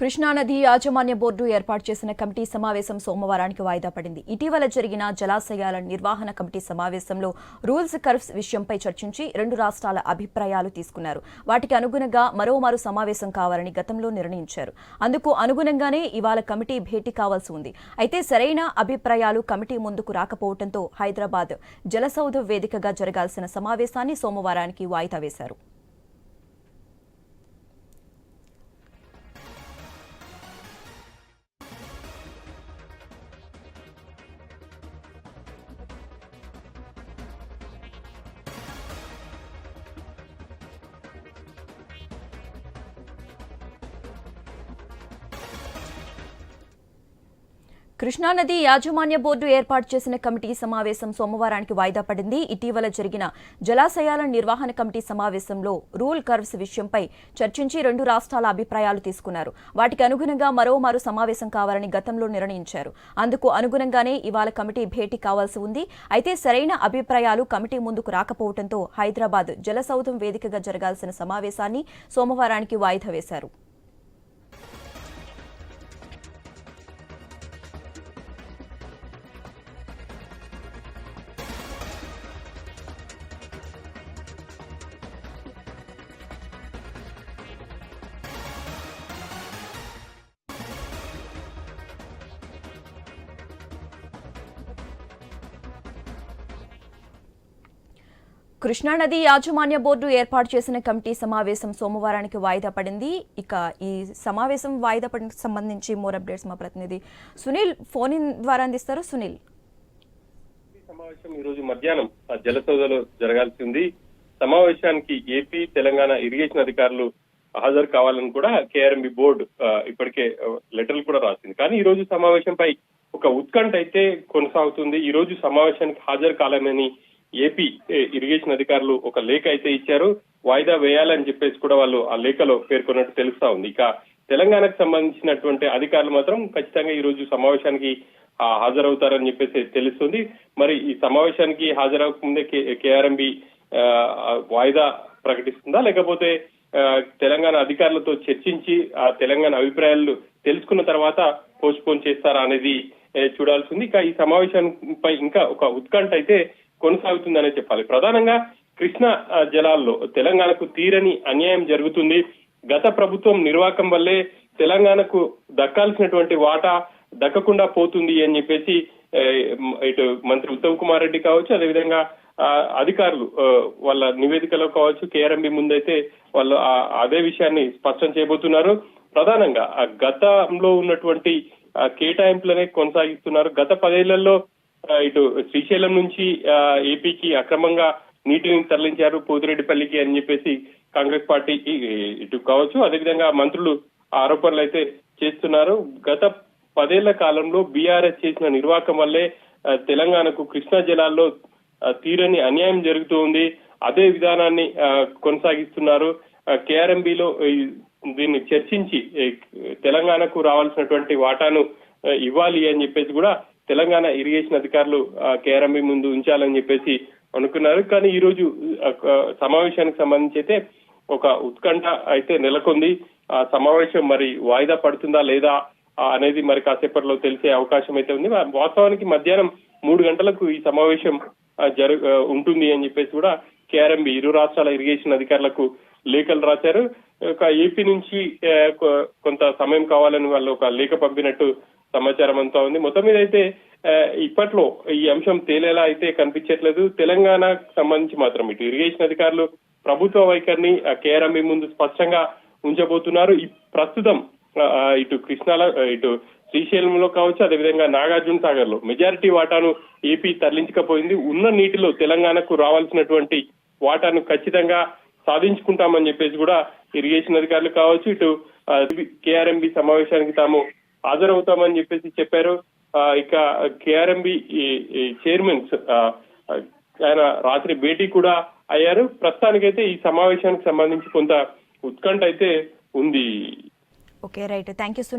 కృష్ణానది యాజమాన్య బోర్డు ఏర్పాటు చేసిన కమిటీ సమావేశం సోమవారానికి వాయిదా పడింది. ఇటీవల జరిగిన జలాశయాల నిర్వహణ కమిటీ సమావేశంలో రూల్స్ కర్వ్స్ విషయంపై చర్చించి రెండు రాష్ట్రాల అభిప్రాయాలు తీసుకున్నారు. వాటికి అనుగుణంగా మరోమారు సమావేశం కావాలని గతంలో నిర్ణయించారు. అందుకు అనుగుణంగానే ఇవాళ కమిటీ భేటీ కావాల్సి ఉంది. అయితే సరైన అభిప్రాయాలు కమిటీ ముందుకు రాకపోవడంతో హైదరాబాద్ జలసౌధ వేదికగా జరగాల్సిన సమావేశాన్ని సోమవారానికి వాయిదా వేశారు. కృష్ణానది యాజమాన్య బోర్డు ఏర్పాటు చేసిన కమిటీ సమావేశం సోమవారానికి వాయిదా పడింది. ఇటీవల జరిగిన జలాశయాల నిర్వహణ కమిటీ సమావేశంలో రూల్ కర్వ్స్ విషయంపై చర్చించి రెండు రాష్ట్రాల అభిప్రాయాలు తీసుకున్నారు. వాటికి అనుగుణంగా మరోమారు సమావేశం కావాలని గతంలో నిర్ణయించారు. అందుకు అనుగుణంగానే ఇవాళ కమిటీ భేటీ కావాల్సి ఉంది. అయితే సరైన అభిప్రాయాలు కమిటీ ముందుకు రాకపోవడంతో హైదరాబాద్ జలసౌధం వేదికగా జరగాల్సిన సమావేశాన్ని సోమవారానికి వాయిదా వేశారు. కృష్ణానది యాజమాన్య బోర్డు ఏర్పాటు చేసిన కమిటీ సమావేశం సోమవారానికి వాయిదా పడింది. ఇక ఈ సమావేశం వాయిదా పడిన సంబంధించి మోర్ అప్డేట్స్ మా ప్రతినిధి సునీల్ ఫోన్ ఇన్ ద్వారా అందిస్తారు. సునీల్. సమావేశం ఈ రోజు మధ్యాహ్నం జలసౌదలో జరగాల్సి ఉంది. సమావేశానికి ఏపీ తెలంగాణ ఇరిగేషన్ అధికారులు హాజరు కావాలని కూడా కేఆర్ఎంబి బోర్డు ఇప్పటికే లెటర్లు కూడా రాసింది. కానీ ఈ రోజు సమావేశంపై ఒక ఉత్కంఠ అయితే కొనసాగుతుంది. ఈ రోజు సమావేశానికి హాజరు కాలేమని ఏపీ ఇరిగేషన్ అధికారులు ఒక లేఖ అయితే ఇచ్చారు. వాయిదా వేయాలని చెప్పేసి కూడా వాళ్ళు ఆ లేఖలో పేర్కొన్నట్టు తెలుస్తా ఉంది. ఇక తెలంగాణకు సంబంధించినటువంటి అధికారులు మాత్రం ఖచ్చితంగా ఈ రోజు సమావేశానికి ఆ, హాజరవుతారని చెప్పేసి తెలుస్తుంది. మరి ఈ సమావేశానికి హాజరవకముందే కేఆర్ఎంబి వాయిదా ప్రకటిస్తుందా? లేకపోతే తెలంగాణ అధికారులతో చర్చించి ఆ తెలంగాణ అభిప్రాయాలు తెలుసుకున్న తర్వాత పోస్ట్ పోన్ చేస్తారా అనేది చూడాల్సింది ఇక ఈ సమావేశంపై ఇంకా ఒక ఉత్కంఠ అయితే కొనసాగుతుందనే చెప్పాలి. ప్రధానంగా కృష్ణా జలాల్లో తెలంగాణకు తీరని అన్యాయం జరుగుతుంది. గత ప్రభుత్వం నిర్వాకం వల్లే తెలంగాణకు దక్కాల్సినటువంటి వాటా దక్కకుండా పోతుంది అని చెప్పేసి ఇటు మంత్రి ఉత్తమ్ కుమార్ రెడ్డి కావచ్చు అదేవిధంగా ఆ, అధికారులు వాళ్ళ నివేదికలో కావచ్చు కేఆర్ఎంబి ముందైతే వాళ్ళు ఆ- అదే విషయాన్ని స్పష్టం చేయబోతున్నారు. ప్రధానంగా ఆ గతంలో ఉన్నటువంటి కేటాయింపులనే కొనసాగిస్తున్నారు. గత పదేళ్ళలో ఇటు శ్రీశైలం నుంచి ఆ, ఏపీకి అక్రమంగా నీటిని తరలించారు పోతిరెడ్డిపల్లికి అని చెప్పేసి కాంగ్రెస్ పార్టీ ఇటు కావచ్చు. అదేవిధంగా మంత్రులు ఆరోపణలు అయితే చేస్తున్నారు. గత పదేళ్ళ కాలంలో బీఆర్ఎస్ చేసిన నిర్వాకం వల్లే తెలంగాణకు కృష్ణా జలాల్లో తీరని అన్యాయం జరుగుతూ ఉంది. అదే విధానాన్ని ఆ, కొనసాగిస్తున్నారు. కేఆర్ఎంబిలో దీన్ని చర్చించి తెలంగాణకు రావాల్సినటువంటి వాటాను ఇవ్వాలి అని చెప్పేసి కూడా తెలంగాణ ఇరిగేషన్ అధికారులు కేఆర్ఎంబి ముందు ఉంచాలని చెప్పేసి అనుకున్నారు. కానీ ఈ రోజు సమావేశానికి సంబంధించి అయితే ఒక ఉత్కంఠ అయితే నెలకొంది. ఆ సమావేశం మరి వాయిదా పడుతుందా లేదా అనేది మరి కాసేపట్లో తెలిసే అవకాశం అయితే ఉంది. వాస్తవానికి మధ్యాహ్నం మూడు గంటలకు ఈ సమావేశం జరు ఉంటుంది అని చెప్పేసి కూడా కేఆర్ఎంబి ఇరు రాష్ట్రాల ఇరిగేషన్ అధికారులకు లేఖలు రాశారు. ఒక ఏపీ నుంచి కొంత సమయం కావాలని వాళ్ళు ఒక లేఖ పంపినట్టు సమాచారం అంతా ఉంది. మొత్తం మీద అయితే ఇప్పట్లో ఈ అంశం తేలేలా అయితే కనిపించట్లేదు. తెలంగాణకు సంబంధించి మాత్రం ఇటు ఇరిగేషన్ అధికారులు ప్రభుత్వ వైఖరిని కేఆర్ఎంబి ముందు స్పష్టంగా ఉంచబోతున్నారు. ఈ ప్రస్తుతం ఇటు కృష్ణాల ఇటు శ్రీశైలంలో కావచ్చు అదేవిధంగా నాగార్జున సాగర్లో మెజారిటీ వాటాను ఏపీ తరలించకపోయింది. ఉన్న నీటిలో తెలంగాణకు రావాల్సినటువంటి వాటాను ఖచ్చితంగా సాధించుకుంటామని చెప్పేసి కూడా ఇరిగేషన్ అధికారులు కావచ్చు ఇటు కేఆర్ఎంబి సమావేశానికి తాము హాజరవుతామని చెప్పేసి చెప్పారు. ఇక కేఆర్ఎంబి చైర్మన్స్ ఆయన రాత్రి భేటీ కూడా అయ్యారు. ప్రస్తుతానికైతే ఈ సమావేశానికి సంబంధించి కొంత ఉత్కంఠ అయితే ఉంది. Okay right. Thank you